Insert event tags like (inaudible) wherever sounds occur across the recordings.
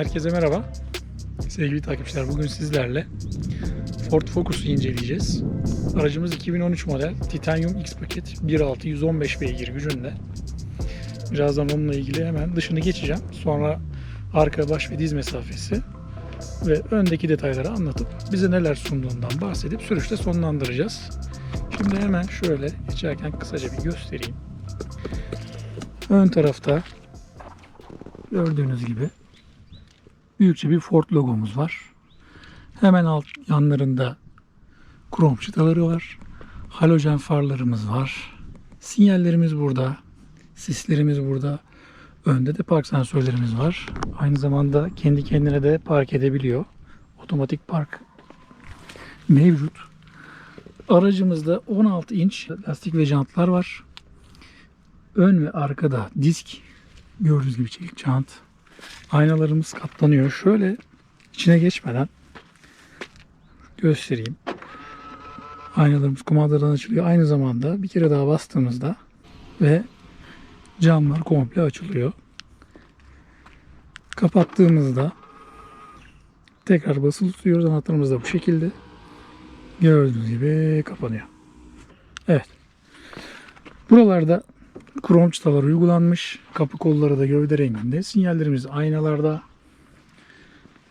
Herkese merhaba. Sevgili takipçiler bugün sizlerle Ford Focus'u inceleyeceğiz. Aracımız 2013 model Titanium X paket 1.6 115 beygir gücünde. Birazdan onunla ilgili hemen dışını geçeceğim. Sonra arka baş ve diz mesafesi ve öndeki detayları anlatıp bize neler sunduğundan bahsedip sürüşte sonlandıracağız. Şimdi hemen şöyle geçerken kısaca bir göstereyim. Ön tarafta gördüğünüz gibi büyükçe bir Ford logomuz var. Hemen alt yanlarında krom çıtaları var. Halojen farlarımız var. Sinyallerimiz burada. Sislerimiz burada. Önde de park sensörlerimiz var. Aynı zamanda kendi kendine de park edebiliyor. Otomatik park mevcut. Aracımızda 16 inç lastik ve jantlar var. Ön ve arkada disk gördüğünüz gibi çelik jant. Aynalarımız katlanıyor. Şöyle içine geçmeden göstereyim. Aynalarımız kumandadan açılıyor. Aynı zamanda bir kere daha bastığımızda ve camlar komple açılıyor. Kapattığımızda tekrar basılı tutuyoruz. Anahtarımız da bu şekilde. Gördüğünüz gibi kapanıyor. Evet. Buralarda krom çıtalar uygulanmış. Kapı kolları da gövde renginde. Sinyallerimiz aynalarda.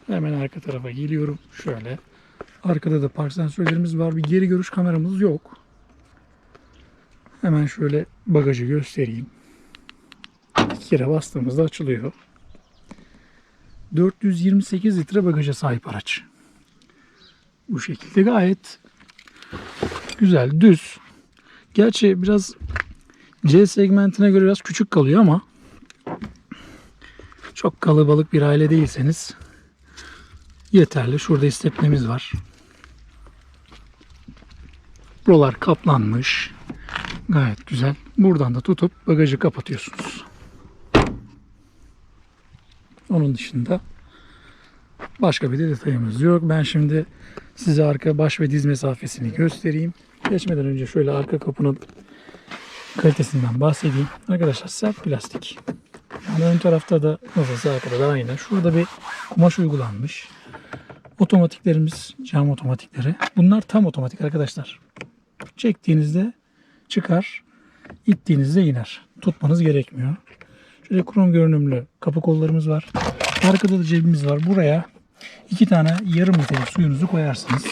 Hemen arka tarafa geliyorum. Şöyle. Arkada da park sensörlerimiz var. Bir geri görüş kameramız yok. Hemen şöyle bagajı göstereyim. İki kere bastığımızda açılıyor. 428 litre bagaja sahip araç. Bu şekilde gayet güzel, düz. Gerçi biraz C segmentine göre biraz küçük kalıyor ama çok kalabalık bir aile değilseniz yeterli. Şurada istepnemiz var. Buralar kaplanmış. Gayet güzel. Buradan da tutup bagajı kapatıyorsunuz. Onun dışında başka bir de detayımız yok. Ben şimdi size arka baş ve diz mesafesini göstereyim. Geçmeden önce şöyle arka kapının kalitesinden bahsedeyim. Arkadaşlar sert plastik. Yani ön tarafta da nasılsa arkada da aynı. Şurada bir kumaş uygulanmış. Otomatiklerimiz cam otomatikleri. Bunlar tam otomatik arkadaşlar. Çektiğinizde çıkar, ittiğinizde iner. Tutmanız gerekmiyor. Şöyle krom görünümlü kapı kollarımız var. Arkada da cebimiz var. Buraya iki tane yarım litrelik suyunuzu koyarsınız.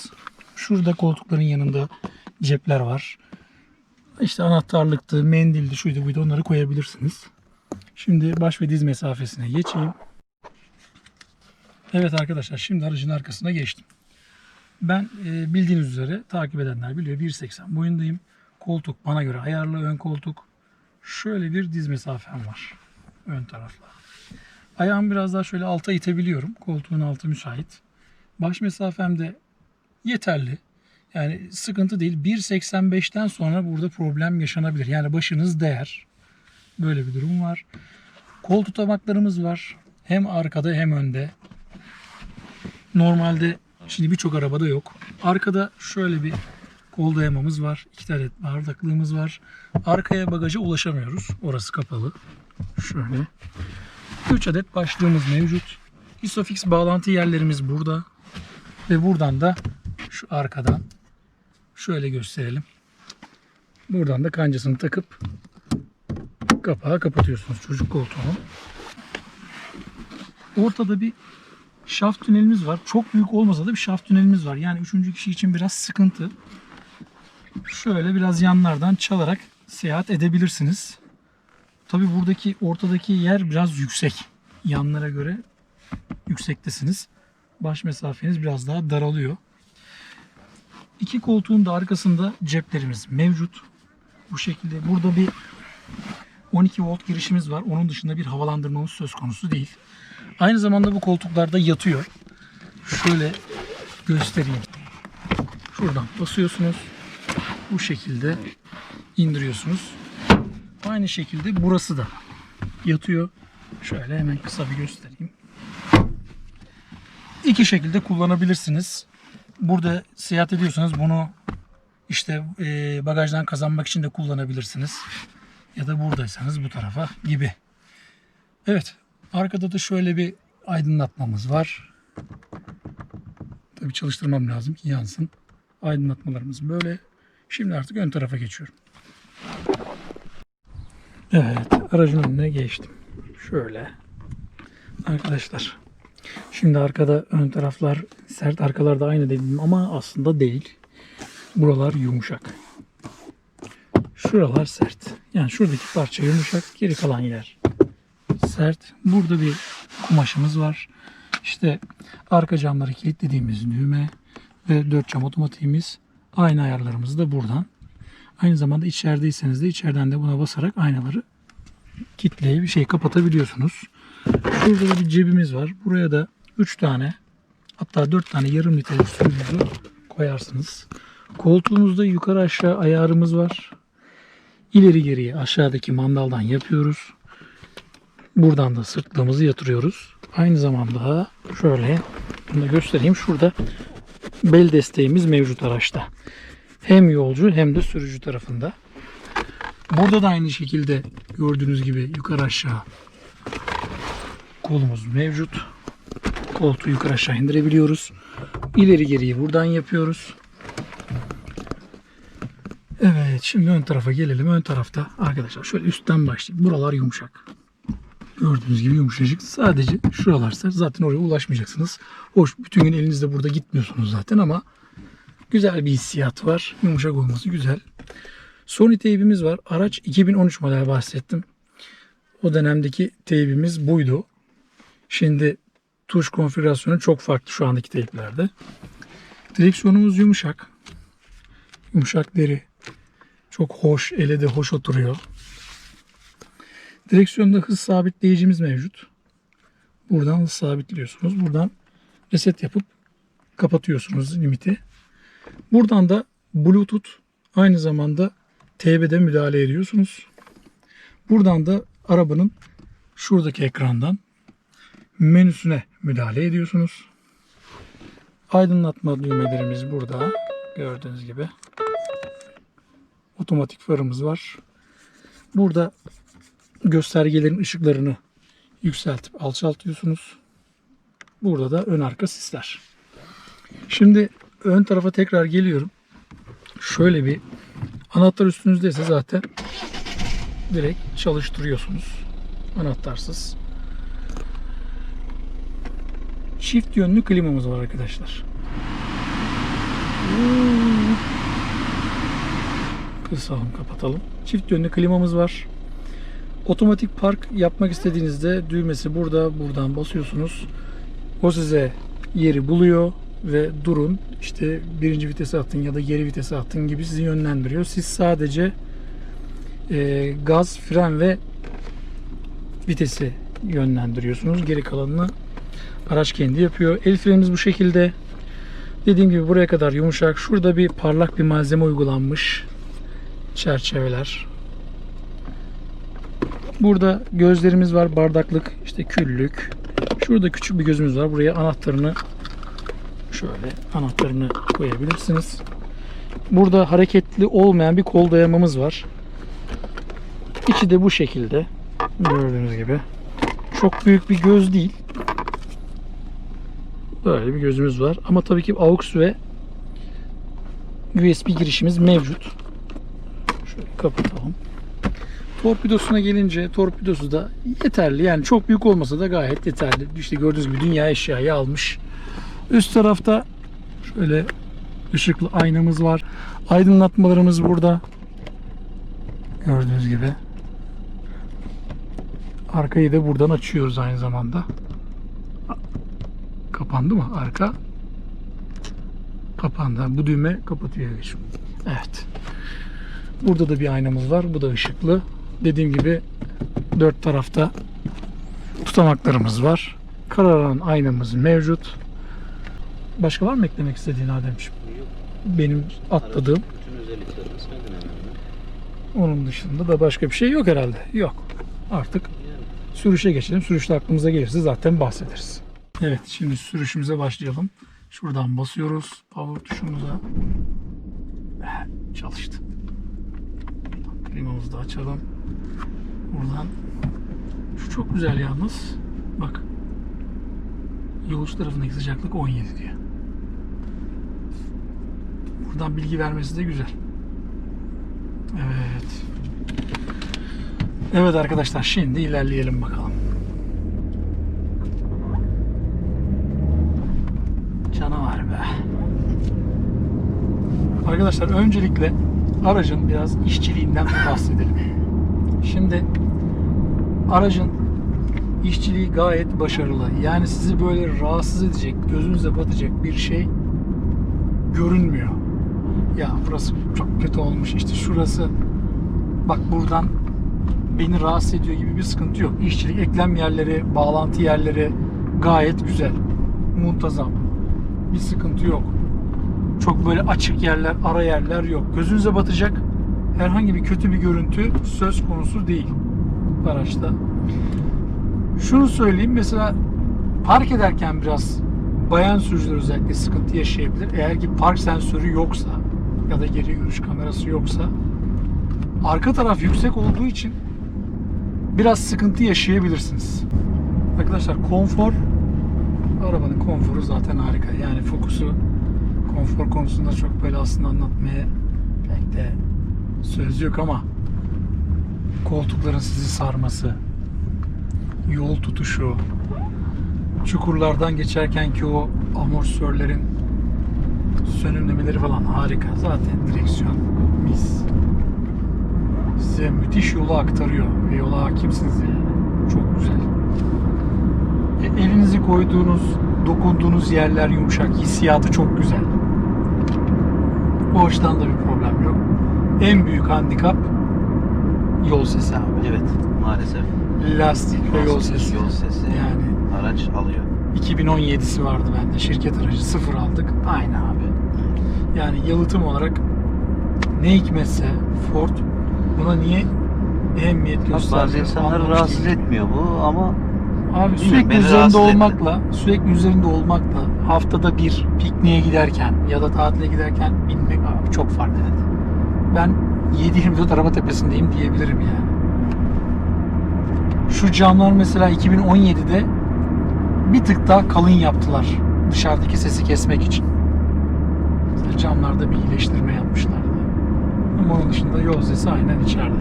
Şurada koltukların yanında cepler var. İşte anahtarlıktı, mendildi, şuydu buydu onları koyabilirsiniz. Şimdi baş ve diz mesafesine geçeyim. Evet arkadaşlar şimdi aracın arkasına geçtim. Ben e, bildiğiniz üzere takip edenler biliyor 1.80 boyundayım. Koltuk bana göre ayarlı ön koltuk. Şöyle bir diz mesafem var ön tarafla. Ayağımı biraz daha şöyle alta itebiliyorum. Koltuğun altı müsait. Baş mesafem de yeterli. Yani sıkıntı değil. 1.85'ten sonra burada problem yaşanabilir. Yani başınız değer. Böyle bir durum var. Kol tutamaklarımız var. Hem arkada hem önde. Normalde şimdi birçok arabada yok. Arkada şöyle bir kol dayamamız var. İki tane bardaklığımız var. Arkaya bagaja ulaşamıyoruz. Orası kapalı. Şöyle. 3 adet başlığımız mevcut. Isofix bağlantı yerlerimiz burada. Ve buradan da şu arkadan şöyle gösterelim. Buradan da kancasını takıp kapağı kapatıyorsunuz çocuk koltuğunu. Ortada bir şaft tünelimiz var. Çok büyük olmasa da bir şaft tünelimiz var. Yani üçüncü kişi için biraz sıkıntı. Şöyle biraz yanlardan çalarak seyahat edebilirsiniz. Tabi buradaki ortadaki yer biraz yüksek. Yanlara göre yüksektesiniz. Baş mesafeniz biraz daha daralıyor. İki koltuğun da arkasında ceplerimiz mevcut. Bu şekilde burada bir 12 volt girişimiz var. Onun dışında bir havalandırmamız söz konusu değil. Aynı zamanda bu koltuklarda yatıyor. Şöyle göstereyim. Şuradan basıyorsunuz. Bu şekilde indiriyorsunuz. Aynı şekilde burası da yatıyor. Şöyle hemen kısa bir göstereyim. İki şekilde kullanabilirsiniz. Burada seyahat ediyorsanız bunu işte e, bagajdan kazanmak için de kullanabilirsiniz. Ya da buradaysanız bu tarafa gibi. Evet. Arkada da şöyle bir aydınlatmamız var. Tabii çalıştırmam lazım ki yansın. Aydınlatmalarımız böyle. Şimdi artık ön tarafa geçiyorum. Evet, aracın önüne geçtim. Şöyle. Arkadaşlar. Şimdi arkada ön taraflar sert, arkalarda aynı dedim ama aslında değil. Buralar yumuşak. Şuralar sert. Yani şuradaki parça yumuşak, geri kalan yer sert. Burada bir kumaşımız var. İşte arka camları kilitlediğimiz düğme ve dört cam otomatiğimiz. Aynı ayarlarımız da buradan. Aynı zamanda içerideyseniz de içeriden de buna basarak aynaları kitleyip bir şey kapatabiliyorsunuz. Şurada da bir cebimiz var. Buraya da 3 tane hatta 4 tane yarım litrelik suyunuzu koyarsınız. Koltuğumuzda yukarı aşağı ayarımız var. İleri geriye aşağıdaki mandaldan yapıyoruz. Buradan da sırtlığımızı yatırıyoruz. Aynı zamanda şöyle bunu da göstereyim. Şurada bel desteğimiz mevcut araçta. Hem yolcu hem de sürücü tarafında. Burada da aynı şekilde gördüğünüz gibi yukarı aşağı kolumuz mevcut. Koltuğu yukarı aşağı indirebiliyoruz. İleri geriyi buradan yapıyoruz. Evet şimdi ön tarafa gelelim. Ön tarafta arkadaşlar şöyle üstten başlayayım. Buralar yumuşak. Gördüğünüz gibi yumuşacık. Sadece şuralar. Zaten oraya ulaşmayacaksınız. Hoş bütün gün elinizde burada gitmiyorsunuz zaten ama güzel bir hissiyat var. Yumuşak olması güzel. Sony teybimiz var. Araç 2013 model bahsettim. O dönemdeki teybimiz buydu. Şimdi tuş konfigürasyonu çok farklı şu andaki teyplerde. Direksiyonumuz yumuşak. Yumuşak deri. Çok hoş, ele de hoş oturuyor. Direksiyonda hız sabitleyicimiz mevcut. Buradan hız sabitliyorsunuz. Buradan reset yapıp kapatıyorsunuz limiti. Buradan da Bluetooth aynı zamanda TB'de müdahale ediyorsunuz. Buradan da arabanın şuradaki ekrandan menüsüne müdahale ediyorsunuz. Aydınlatma düğmelerimiz burada. Gördüğünüz gibi. Otomatik farımız var. Burada göstergelerin ışıklarını yükseltip alçaltıyorsunuz. Burada da ön arka sisler. Şimdi ön tarafa tekrar geliyorum. Şöyle bir anahtar üstünüzdeyse zaten direkt çalıştırıyorsunuz. Anahtarsız. Çift yönlü klimamız var arkadaşlar. Kısalım kapatalım. Çift yönlü klimamız var. Otomatik park yapmak istediğinizde düğmesi burada. Buradan basıyorsunuz. O size yeri buluyor ve durun işte birinci vitese atın ya da geri vitese atın gibi sizi yönlendiriyor. Siz sadece e, gaz, fren ve vitesi yönlendiriyorsunuz. Geri kalanını araç kendi yapıyor. El frenimiz bu şekilde. Dediğim gibi buraya kadar yumuşak. Şurada bir parlak bir malzeme uygulanmış. Çerçeveler. Burada gözlerimiz var. Bardaklık, işte küllük. Şurada küçük bir gözümüz var. Buraya anahtarını şöyle anahtarını koyabilirsiniz. Burada hareketli olmayan bir kol dayamamız var. İçi de bu şekilde. Gördüğünüz gibi. Çok büyük bir göz değil. Böyle bir gözümüz var. Ama tabii ki AUX ve USB girişimiz mevcut. Şöyle kapatalım. Torpidosuna gelince torpidosu da yeterli. Yani çok büyük olmasa da gayet yeterli. İşte gördüğünüz gibi dünya eşyayı almış. Üst tarafta şöyle ışıklı aynamız var. Aydınlatmalarımız burada. Gördüğünüz gibi. Arkayı da buradan açıyoruz aynı zamanda. Kapandı mı arka? Kapandı. Bu düğme kapatıyor. Evet. Burada da bir aynamız var. Bu da ışıklı. Dediğim gibi dört tarafta tutamaklarımız var. Kararan aynamız mevcut. Başka var mı eklemek istediğin Ademciğim? Yok. Benim atladığım. Onun dışında da başka bir şey yok herhalde. Yok. Artık sürüşe geçelim. Sürüşte aklımıza gelirse zaten bahsederiz. Evet şimdi sürüşümüze başlayalım. Şuradan basıyoruz. Power tuşumuza. Çalıştı. Klimamızı da açalım. Buradan. Şu çok güzel yalnız. Bak. Yolcu tarafındaki sıcaklık 17 diyor. Buradan bilgi vermesi de güzel. Evet. Evet arkadaşlar şimdi ilerleyelim bakalım. Arkadaşlar öncelikle aracın biraz işçiliğinden bahsedelim. Şimdi aracın işçiliği gayet başarılı. Yani sizi böyle rahatsız edecek, gözünüze batacak bir şey görünmüyor. Ya burası çok kötü olmuş. işte şurası bak buradan beni rahatsız ediyor gibi bir sıkıntı yok. İşçilik, eklem yerleri, bağlantı yerleri gayet güzel. Muntazam. Bir sıkıntı yok. Çok böyle açık yerler, ara yerler yok. Gözünüze batacak herhangi bir kötü bir görüntü söz konusu değil araçta. Şunu söyleyeyim mesela park ederken biraz bayan sürücüler özellikle sıkıntı yaşayabilir. Eğer ki park sensörü yoksa ya da geri görüş kamerası yoksa arka taraf yüksek olduğu için biraz sıkıntı yaşayabilirsiniz. Arkadaşlar konfor arabanın konforu zaten harika. Yani Focus'u konfor konusunda çok böyle aslında anlatmaya pek de söz yok ama koltukların sizi sarması, yol tutuşu, çukurlardan geçerken ki o amortisörlerin sönümlemeleri falan harika. Zaten direksiyon mis. Size müthiş yolu aktarıyor ve yola hakimsiniz yani. Çok güzel. Elinizi koyduğunuz, dokunduğunuz yerler yumuşak. Hissiyatı çok güzel. O açıdan da bir problem yok. En büyük handikap yol sesi abi. Evet maalesef. Lastik ve yol sesi. Yol sesi Yani araç alıyor. 2017'si vardı bende. Şirket aracı sıfır aldık. Aynı abi. Yani yalıtım olarak ne hikmetse Ford buna niye ehemmiyet Bazı gösterdi? insanları rahatsız etmiyor bu ama Abi sürekli beni üzerinde rahatsız olmakla, sürekli üzerinde olmakla haftada bir pikniğe giderken ya da tatile giderken binmek abi çok farklı. Ben 7-24 araba tepesindeyim diyebilirim yani. Şu camlar mesela 2017'de bir tık daha kalın yaptılar dışarıdaki sesi kesmek için. Mesela camlarda bir iyileştirme yapmışlardı. Ama onun dışında yol sesi aynen içeride.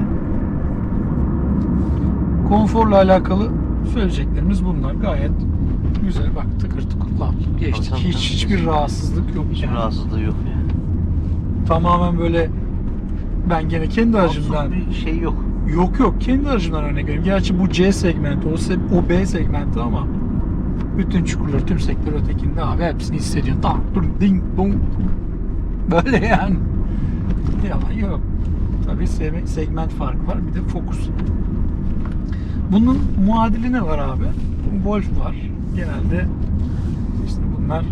Konforla alakalı söyleyeceklerimiz bunlar. Gayet güzel. Bak tıkır tıkır lap geçtik. Tabii, tabii, Hiç tabii. hiçbir rahatsızlık yok. hiç yani. rahatsızlığı yok yani. Tamamen böyle ben gene kendi aracımdan bir şey yok. Yok yok kendi aracımdan örnek vereyim. Gerçi bu C segmenti, o, o B segmenti ama bütün çukurlar, tüm sektör ötekinde abi hepsini hissediyorsun. Tak, dur, ding, dong. Böyle yani. Yalan yok. Tabii se- segment farkı var. Bir de Focus. Bunun muadili ne var abi? Golf var. Genelde işte bunlar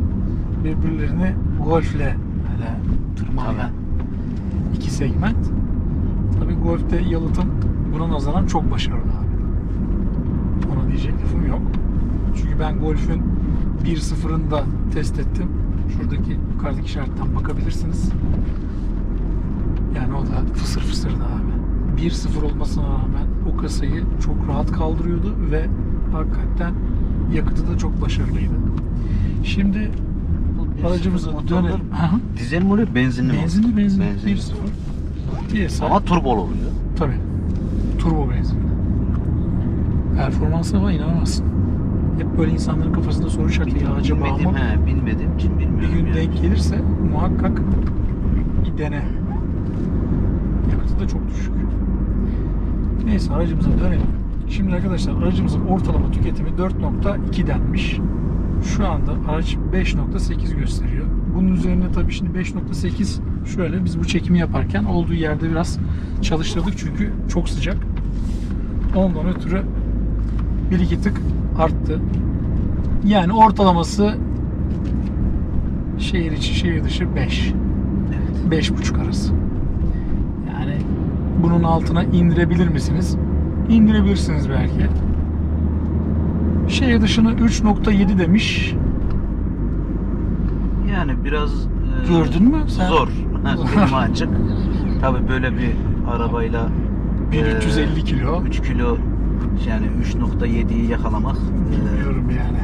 birbirlerini golfle böyle tırmalayan iki segment. Tabii golfte yalıtım buna nazaran çok başarılı abi. Ona diyecek lafım yok. Çünkü ben golfün 1.0'ını da test ettim. Şuradaki yukarıdaki işaretten bakabilirsiniz. Yani o da fısır fısırdı abi. 1.0 olmasına rağmen o kasayı çok rahat kaldırıyordu ve hakikaten yakıtı da çok başarılıydı. Şimdi motorlar dönelim. Dizel mi oluyor benzinli mi? benzinli benzinli Benzinli. 1.0. DSI. Ama turbolu oluyor. Tabii. Turbo benzinli. Performansına falan inanamazsın. Hep böyle insanların kafasında soru işaretleri. Ya acaba bilmediğim, ama he, bilmediğim için bir bilmiyorum. gün yani. denk gelirse muhakkak bir dene. Yakıtı da çok düşük. Neyse aracımıza dönelim. Şimdi arkadaşlar aracımızın ortalama tüketimi 4.2 denmiş. Şu anda araç 5.8 gösteriyor. Bunun üzerine tabii şimdi 5.8 şöyle biz bu çekimi yaparken olduğu yerde biraz çalıştırdık çünkü çok sıcak. Ondan ötürü bir iki tık arttı. Yani ortalaması şehir içi şehir dışı 5. Evet. 5.5 arası. Bunun altına indirebilir misiniz? İndirebilirsiniz belki. Şehir dışına 3.7 demiş. Yani biraz e, Gördün mü sen? Zor. (laughs) Benim (laughs) açık. Tabii böyle bir arabayla 1350 kilo. 3 kilo yani 3.7'yi yakalamak e, Bilmiyorum yani.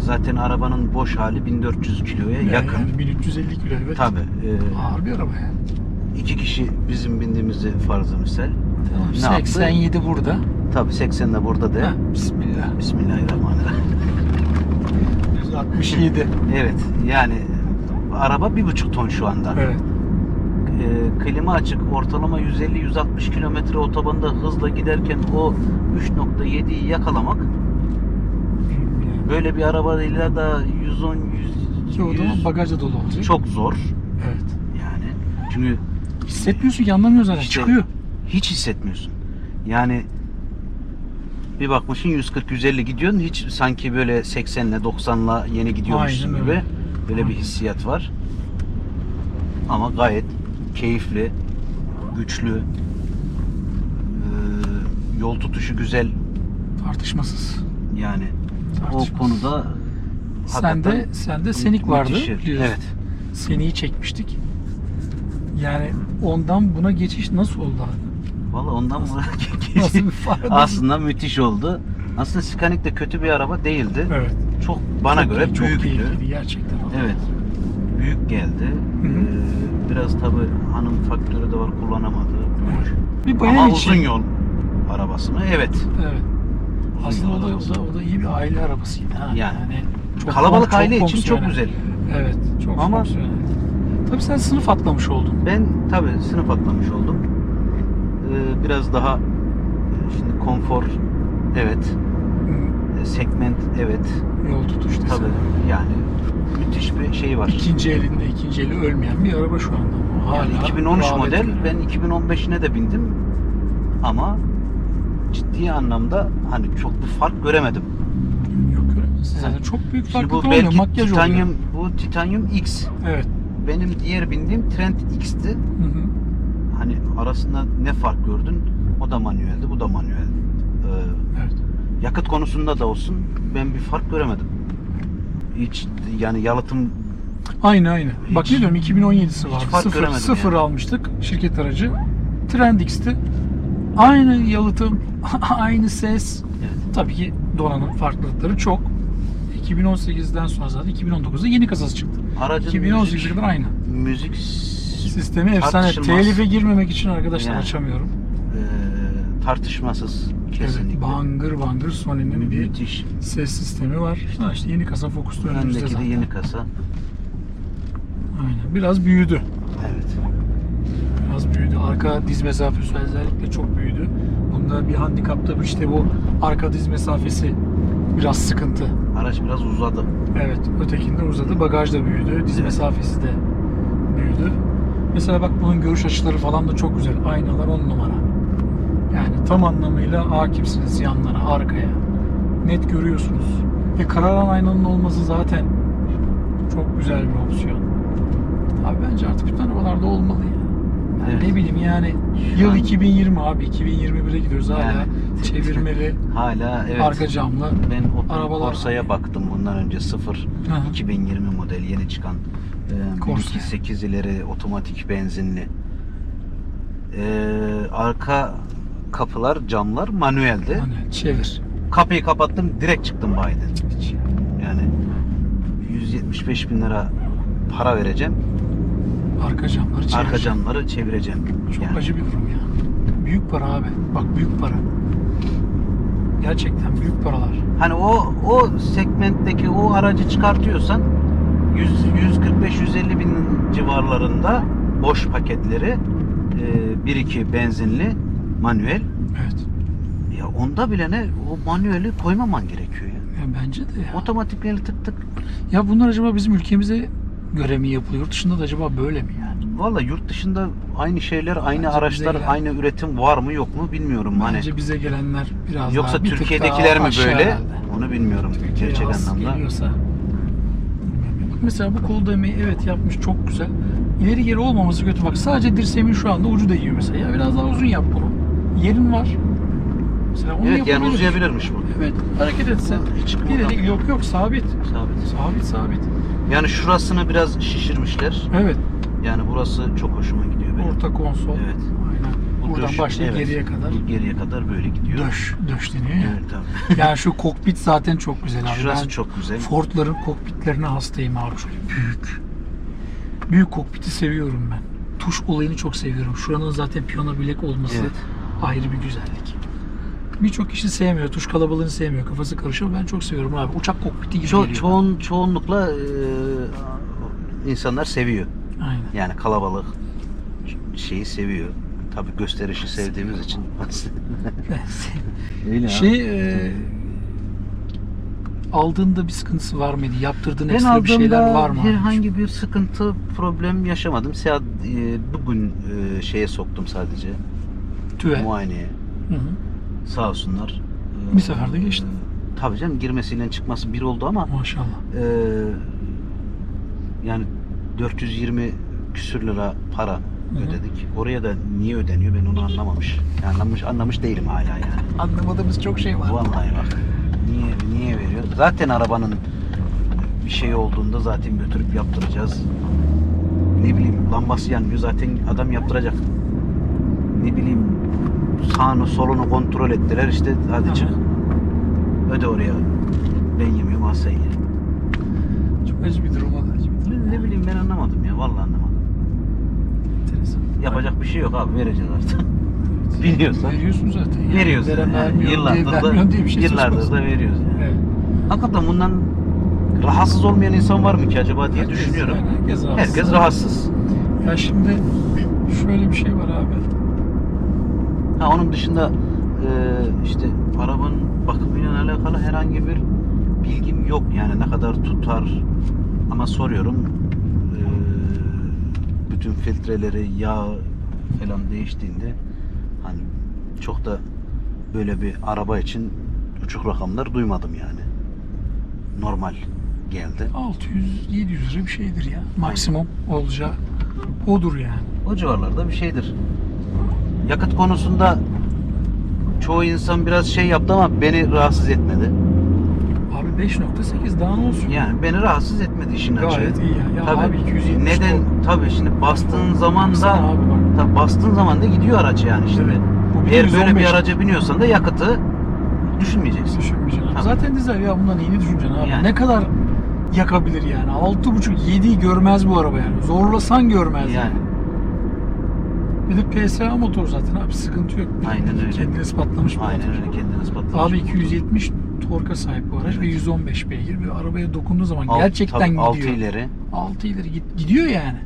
Zaten arabanın boş hali 1400 kiloya yakın. Yani 1350 kilo evet. Tabii. e, Ağır bir araba yani. İki kişi bizim bindiğimizi farzı misal. Tamam, Ne yaptı? 87 burada. Tabii 80 de burada de. Bismillah. Bismillahirrahmanirrahim. 167. Evet yani araba bir buçuk ton şu anda. Evet. E, klima açık ortalama 150-160 kilometre otobanda hızla giderken o 3.7'yi yakalamak böyle bir arabayla da 110 100, Ki o da 100 bagaj da dolu olacak. çok zor Evet. yani. Çünkü Hissetmiyorsun ki anlamıyor zaten. İşte- Çıkıyor. hiç hissetmiyorsun. Yani bir bakmışsın 140-150 gidiyorsun hiç sanki böyle 80'le 90'la yeni gidiyormuşsun Aynen gibi. öyle. Böyle bir hissiyat var. Ama gayet keyifli, güçlü, ee, yol tutuşu güzel. Tartışmasız. Yani o Tartışmasız. konuda Sende, hakikaten sende Senik vardı. biliyorsun. Evet. Senik'i çekmiştik. Yani ondan buna geçiş nasıl oldu abi? Valla ondan (laughs) bir fark? aslında müthiş oldu. Aslında Scenic de kötü bir araba değildi. Evet. Çok bana Çok göre iyi, çok büyüktü. keyifliydi gerçekten. Evet. Büyük geldi. Hı hı. Ee, biraz tabi hanım faktörü de var kullanamadı. Evet. Bir bayan Ama için. uzun yol arabası mı? Evet. Evet. Aslında o da, o da, o da iyi bir aile arabasıydı. Ha. Yani. çok Kalabalık çok aile için çok güzel. Evet. Çok Ama- fonksiyonel. Tabii sen sınıf atlamış oldun. Ben tabi sınıf atlamış oldum. Ee, biraz daha e, şimdi konfor evet. Hı, E, Segment evet. Yol tutuş Tabi desene. yani müthiş bir şey var. İkinci elinde ikinci eli ölmeyen bir araba şu anda. Hala Yani 2013 rağbet model. Ben 2015'ine de bindim. Ama ciddi anlamda hani çok bir fark göremedim. Yok öyle. Zaten çok büyük olmuyor. belki Makyaj Titanium, oluyor. bu Titanium X. Evet. Benim diğer bindiğim Trend X'ti. Hı hı. Hani arasında ne fark gördün? O da manueldi, bu da manuel. Ee, Evet. yakıt konusunda da olsun ben bir fark göremedim. Hiç yani yalıtım Aynı aynı. Bak Hiç- ne diyorum 2017'si var. fark Sıfır, sıfır yani. almıştık şirket aracı. Trend X'ti. Aynı yalıtım, (laughs) aynı ses. evet, Tabii ki donanım farklılıkları çok. 2018'den sonra zaten 2019'da yeni kasası çıktı. Aracın 2018'e müzik, kadar aynı. müzik Sistemi efsane. Telife girmemek için arkadaşlar Yani. açamıyorum. e, tartışmasız kesinlikle. Evet, bangır bangır Sony'nin bir Müthiş. ses sistemi var. Ha işte yeni kasa Focus'ta önümüzde Öndeki de zaten. yeni kasa. Aynen. Biraz büyüdü. Evet. Biraz büyüdü. Arka diz mesafesi özellikle çok büyüdü. Bunda bir handikap da işte bu arka diz mesafesi biraz sıkıntı. Araç biraz uzadı. Evet, ötekinde uzadı. Bagaj da büyüdü. Diz Evet. mesafesi de büyüdü. Mesela bak bunun görüş açıları falan da çok güzel. Aynalar on numara. Yani tam anlamıyla hakimsiniz yanlara, arkaya. Net görüyorsunuz. Ve kararan aynanın olması zaten çok güzel bir opsiyon. Abi bence artık bütün arabalarda olmalı ya. Evet. Ne bileyim yani Şu yıl an- 2020 abi 2021'e gidiyoruz hala Yani. çevirmeli (laughs) Hala evet. arka camlı. Ben Opel Arabalar- Corsa'ya baktım bundan önce 0 Hı hı. 2020 model yeni çıkan e, Corsa. 1.2.8 ileri otomatik benzinli. E, arka kapılar, camlar manueldi. Hani çevir. Kapıyı kapattım, direkt çıktım bayiden. Yani 175 bin lira para vereceğim. Arka camları çevir. Arka camları çevireceğim. Çok Yani acı bir durum ya. Büyük para abi. Bak büyük para. Gerçekten büyük paralar. Hani o o segmentteki o aracı çıkartıyorsan 100 145 150 bin civarlarında boş paketleri e, 1-2 benzinli manuel Evet. ya onda bile ne o manueli koymaman gerekiyor ya. Ya bence de ya. Otomatikleri tık tık. Ya bunlar acaba bizim ülkemize göre mi yapılıyor? Yurt dışında da acaba böyle mi yani? Valla yurt dışında aynı şeyler, aynı Bence araçlar, gelen- aynı üretim var mı yok mu bilmiyorum hani. Bence bize gelenler biraz Yoksa daha bir Türkiye'dekiler mi böyle? herhalde. Onu bilmiyorum Türkiye'ye gerçek anlamda. geliyorsa. Mesela bu kol dövmeyi evet yapmış çok güzel. İleri geri olmaması kötü. Bak sadece dirseğimin şu anda ucu değiyor mesela. Ya biraz daha uzun yap bunu. Yerin var. Mesela onu Evet yani yapabilir. uzayabilirmiş bu. Evet hareket etse. Hiç İleri yok yok sabit. Sabit. Sabit sabit. Yani şurasını biraz şişirmişler. Evet. Yani burası çok hoşuma gidiyor benim. Orta konsol. Evet. Aynen. Buradan Döş, başlayıp evet. geriye kadar. Geriye kadar böyle gidiyor. Döş, döş deniyor ya. Evet tabii. (laughs) Yani şu kokpit zaten çok güzel abi. Şurası ben çok güzel. Ford'ların kokpitlerine hastayım abi şöyle büyük. Büyük kokpiti seviyorum ben. Tuş olayını çok seviyorum. Şuranın zaten piyano bilek olması Evet. ayrı bir güzellik. Birçok kişi sevmiyor. Tuş kalabalığını sevmiyor. Kafası karışıyor. Ben çok seviyorum abi. Uçak kokpiti gibi Ço- geliyor. çoğun, çoğunlukla e, insanlar seviyor. Aynen. Yani kalabalık şeyi seviyor. Tabii gösterişi sevdiğimiz için. (laughs) Öyle şey e, aldığında bir sıkıntısı var mıydı? Yaptırdığın Ben ekstra bir şeyler var mı? herhangi bir sıkıntı, problem yaşamadım. Seyahat e, bugün e, şeye soktum sadece. Tüve. Muayeneye. Hı hı. Sağ olsunlar. E, Bir seferde geçti. Tabii canım girmesiyle çıkması bir oldu ama Maşallah. e, yani 420 küsür lira para ödedik. Oraya da niye ödeniyor ben onu anlamamış. Yani anlamış anlamış değilim hala yani. Anlamadığımız çok şey var. Vallahi bak. Niye niye veriyor? Zaten arabanın bir şey olduğunda zaten götürüp yaptıracağız. Ne bileyim lambası yanmıyor zaten adam yaptıracak. Ne bileyim sağını solunu kontrol ettiler işte hadi çık. Öde oraya. Ben yemiyorum sen ye. Çok acı bir durum. da acı bir durum. Ne bileyim ben anlamadım ya vallahi anlamadım. Enteresan. Yapacak bir şey yok abi vereceğiz artık. Biliyorsan (laughs) Veriyorsun zaten. Yani. veriyoruz. Veren Yani. diye, Yıllardır da, diye bir şey yıllardır da veriyoruz. Yani. Evet. Hakikaten bundan rahatsız olmayan insan var mı ki acaba diye Herkes- düşünüyorum. yani herkes rahatsız. Herkes rahatsız. Ya şimdi şöyle bir şey var abi. Ha onun dışında e, işte arabanın bakımıyla alakalı herhangi bir bilgim yok. Yani ne kadar tutar ama soruyorum. E, bütün filtreleri, yağ falan değiştiğinde hani çok da böyle bir araba için uçuk rakamlar duymadım yani. Normal geldi. 600-700 lira bir şeydir ya. Maksimum olacağı odur yani. O civarlarda bir şeydir. Yakıt konusunda çoğu insan biraz şey yaptı ama beni rahatsız etmedi. Abi 5.8 daha ne olsun? Yani beni rahatsız etmedi işin açığı. Gayet iyi ya. Ya Tabii. abi 270 Neden? ton. Tabii şimdi bastığın zaman da tabii bastığın zaman da gidiyor araç yani şimdi. Evet. Eğer böyle 115 bir araca biniyorsan da yakıtı düşünmeyeceksin. Düşünmeyeceksin. Tabii. Zaten dizel ya bundan iyini düşüneceksin abi. Yani. Ne kadar yakabilir yani? 6.5-7'yi görmez bu araba yani. Zorlasan görmez yani. Yani Bir de PSA motor zaten abi sıkıntı yok. Aynen öyle. Kendini ispatlamış bir aynen motor. öyle kendini ispatlamış. Abi 270 torka sahip bu araç Evet. ve 115 beygir ve arabaya dokunduğu zaman Alt- gerçekten tabii gidiyor. Altı ileri. 6 ileri git, gidiyor yani.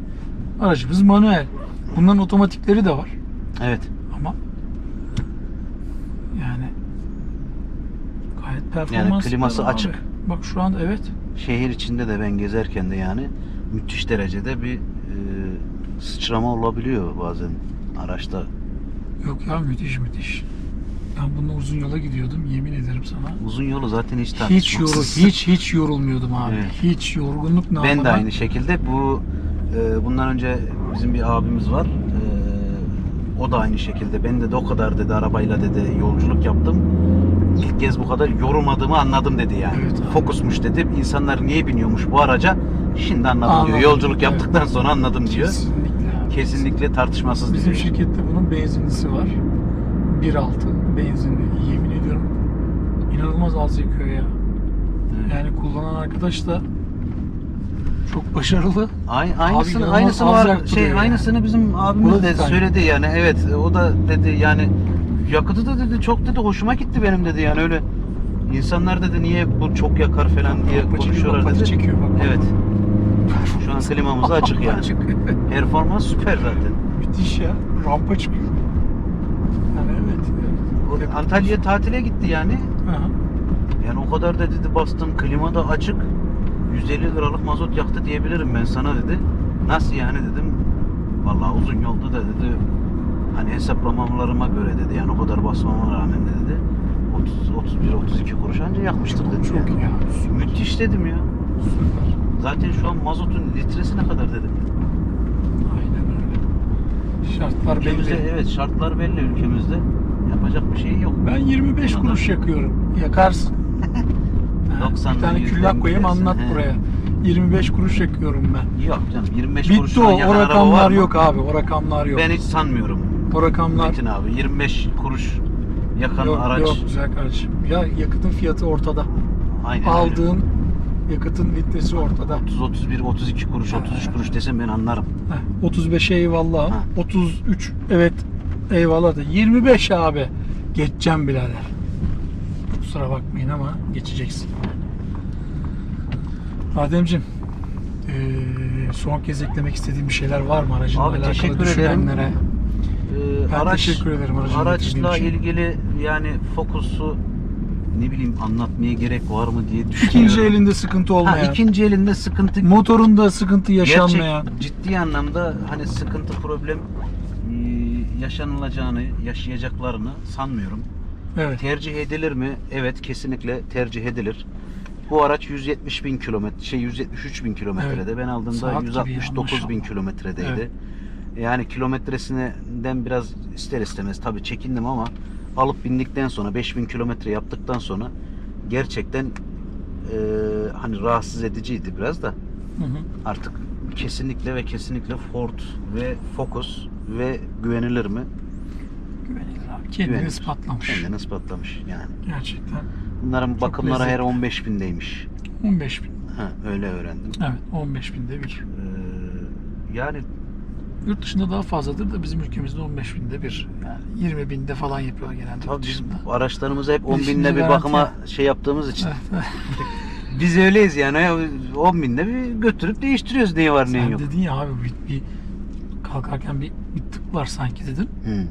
Aracımız manuel. Bunların otomatikleri de var Evet. ama yani gayet performanslı. kliması bir araba açık. abi. Bak şu anda evet. Şehir içinde de ben gezerken de yani müthiş derecede bir e, sıçrama olabiliyor bazen araçta. Yok ya müthiş müthiş. Ben bununla uzun yola gidiyordum yemin ederim sana. Uzun yolu zaten hiç Hiç yorul, tartışmasız. hiç hiç yorulmuyordum abi. Evet. Hiç yorgunluk namına. Ben de aynı şekilde bu e, bundan önce bizim bir abimiz var. E, o da aynı şekilde. Ben de, de o kadar dedi arabayla dedi yolculuk yaptım. İlk kez bu kadar yorulmadığımı anladım dedi yani. Evet abi. Fokusmuş dedi. İnsanlar niye biniyormuş bu araca? Şimdi anladım, Anladım. diyor. Yolculuk Evet. yaptıktan sonra anladım diyor. Kesinlikle. Kesinlikle tartışmasız Bizim şirkette bunun benzinlisi var. 1.6 benzinli. Yemin ediyorum inanılmaz az yakıyor ya. Evet. Yani kullanan arkadaş da çok başarılı. Ay, aynısını inanılmaz aynısı az var. yaktırıyor Şey yani. aynısını bizim abimiz de söyledi yani. Evet, o da dedi yani yakıtı da dedi çok dedi hoşuma gitti benim dedi yani öyle. İnsanlar dedi niye bu çok yakar falan diye konuşuyorlar dedi. çekiyor bak. Evet. Şu an klimamız açık yani. (laughs) Açık. Performans süper zaten. Müthiş ya. Rampa çıkıyor. Yani evet. O evet. Antalya'ya tatile gitti yani. Aha. Yani o kadar da dedi bastım klima da açık. 150 liralık mazot yaktı diyebilirim ben sana dedi. Nasıl yani dedim. Vallahi uzun yolda da dedi. Hani hesaplamamalarıma göre dedi. Yani o kadar basmama rağmen de dedi. 30 31 32 kuruş anca yakmıştır dedi. Çok yani. ya. Müthiş dedim ya. Süper. Zaten şu an mazotun litresi ne kadar dedim. Aynen öyle. Şartlar Ülkemizde belli. evet şartlar belli ülkemizde. Yapacak bir şey yok. Ben 25 Buna da- kuruş yakıyorum. Yakarsın. (laughs) Ha, 90'dan bir tane küllak koyayım anlat he. buraya. 25 kuruş yakıyorum ben. Yok canım 25 Bitti kuruşuna o. O rakamlar yok abi. O rakamlar yok. Ben hiç sanmıyorum. O rakamlar Metin abi 25 kuruş yakan yok, araç. yok güzel kardeşim. Ya yakıtın fiyatı ortada. Aynen öyle. Yakıtın litresi ortada. 30 31 32 kuruş 33 kuruş desem ben anlarım. Heh, 35'e eyvallah. Ha. 33 evet eyvallah da 25 abi. Geçeceğim birader. Kusura bakmayın ama geçeceksin. Ademciğim eee, son kez eklemek istediğim bir şeyler var mı aracınla Abi alakalı teşekkür düşünenlere? Ee, Ben araç, teşekkür ederim getirdiğin araçla ilgili yani Focus'u ne bileyim anlatmaya gerek var mı diye (laughs) düşünüyorum. İkinci elinde sıkıntı ha, olmayan, ikinci elinde sıkıntı motorunda sıkıntı yaşanmayan. Gerçek, ciddi anlamda hani sıkıntı problem e, yaşanılacağını, yaşayacaklarını sanmıyorum. Evet. Tercih edilir mi? Evet kesinlikle tercih edilir. Bu araç 170 bin kilometre, şey 173 bin kilometrede. Ben aldığımda Saat gibi ya, 169 bin kilometredeydi. Evet. Yani kilometresinden biraz ister istemez tabii çekindim ama alıp bindikten sonra 5000 kilometre yaptıktan sonra gerçekten e, hani rahatsız ediciydi biraz da Hı hı. artık kesinlikle ve kesinlikle Ford ve Focus ve güvenilir mi? Güvenilir abi. Kendini Güvenilir. ispatlamış. Kendini ispatlamış yani. Gerçekten. Bunların bakımları her lezzetli. 15 bindeymiş. 15 bin. Ha, öyle öğrendim. Evet 15 binde bir. Ee, yani Yurt dışında daha fazladır da bizim ülkemizde 15 binde bir. Yani 20 binde falan yapıyorlar genelde tabii yurt biz dışında. araçlarımızı hep 10 Biz şimdi binde bir garanti- bakıma şey yaptığımız için Evet. (laughs) biz öyleyiz yani 10 binde bir götürüp değiştiriyoruz neyi var neyi Sen yok. dedin ya abi bir, bir kalkarken bir, bir tık var sanki dedin. Hı.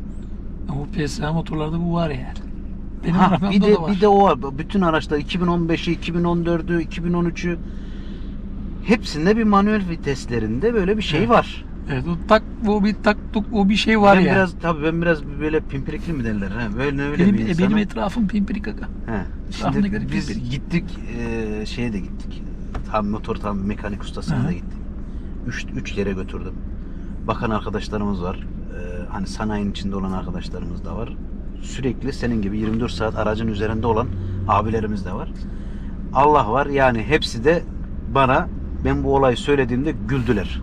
Ama bu PSA motorlarda bu var yani. Benim Ha, arabamda bir de da var. bir de o var. Bütün araçlar 2015'i, 2014'ü, 2013'ü hepsinde bir manuel viteslerinde böyle bir şey Evet. var. Evet o tak o bir tak tuk o bir şey var ben ya. biraz tabii ben biraz böyle pimpirikli mi derler ha? Böyle öyle benim, bir e, insanım. benim etrafım pimpirik aga. He. Şimdi biz pimpirik. gittik e, şeye de gittik. Tam motor tam mekanik ustasına hı. da gittik. Üç, üç yere götürdüm. Bakan arkadaşlarımız var. E, hani sanayinin içinde olan arkadaşlarımız da var. Sürekli senin gibi 24 saat aracın üzerinde olan abilerimiz de var. Allah var yani hepsi de bana ben bu olayı söylediğimde güldüler.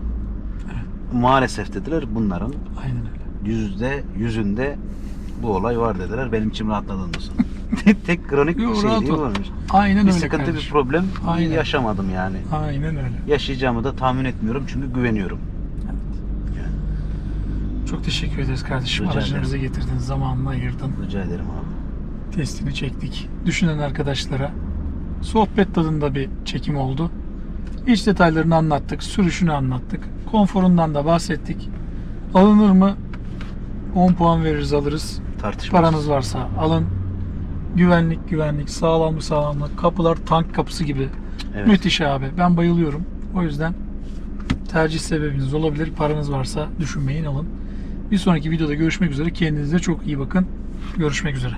Maalesef dediler bunların Aynen öyle. yüzde yüzünde bu olay var dediler. Benim içim rahatladı ondan sonra. (laughs) tek, tek kronik Yo, bir şey rahat değil ol. varmış. Aynen Bir öyle sıkıntı bir kardeşim. problem Aynen. yaşamadım yani. Aynen öyle. Yaşayacağımı da tahmin etmiyorum çünkü güveniyorum. Çok teşekkür ederiz kardeşim. Rica Aracını ederim. bize getirdin, zamanını ayırdın. Rica ederim abi. Testini çektik. Düşünen arkadaşlara sohbet tadında bir çekim oldu. İç detaylarını anlattık, sürüşünü anlattık. Konforundan da bahsettik. Alınır mı? 10 puan veririz alırız. Tartışmaz. Paranız varsa alın. Güvenlik güvenlik, sağlamlık sağlamlık. Kapılar tank kapısı gibi. Evet. Müthiş abi. Ben bayılıyorum. O yüzden tercih sebebiniz olabilir. Paranız varsa düşünmeyin alın. Bir sonraki videoda görüşmek üzere. Kendinize çok iyi bakın. Görüşmek üzere.